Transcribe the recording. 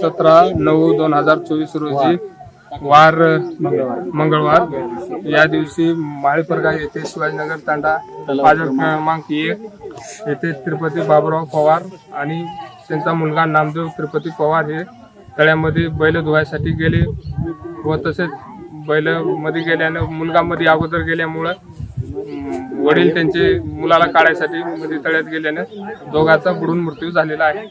सतरा नऊ दोन हजार चोवीस रोजी वार मंगळवार. या दिवशी माळीपरगा येथे शिवाजीनगर तांडा बाजार क्रमांक एक येथे तिरुपती बाबुराव पवार आणि त्यांचा मुलगा नामदेव तिरुपती पवार हे तळ्यामध्ये बैल धुवायसाठी गेले व तसेच बैलमध्ये गेल्यानं मुलगामध्ये अगोदर गेल्यामुळं वडील त्यांचे मुलाला काढायसाठी मध्ये तळ्यात गेल्यानं दोघांचा बुडून मृत्यू झालेला आहे.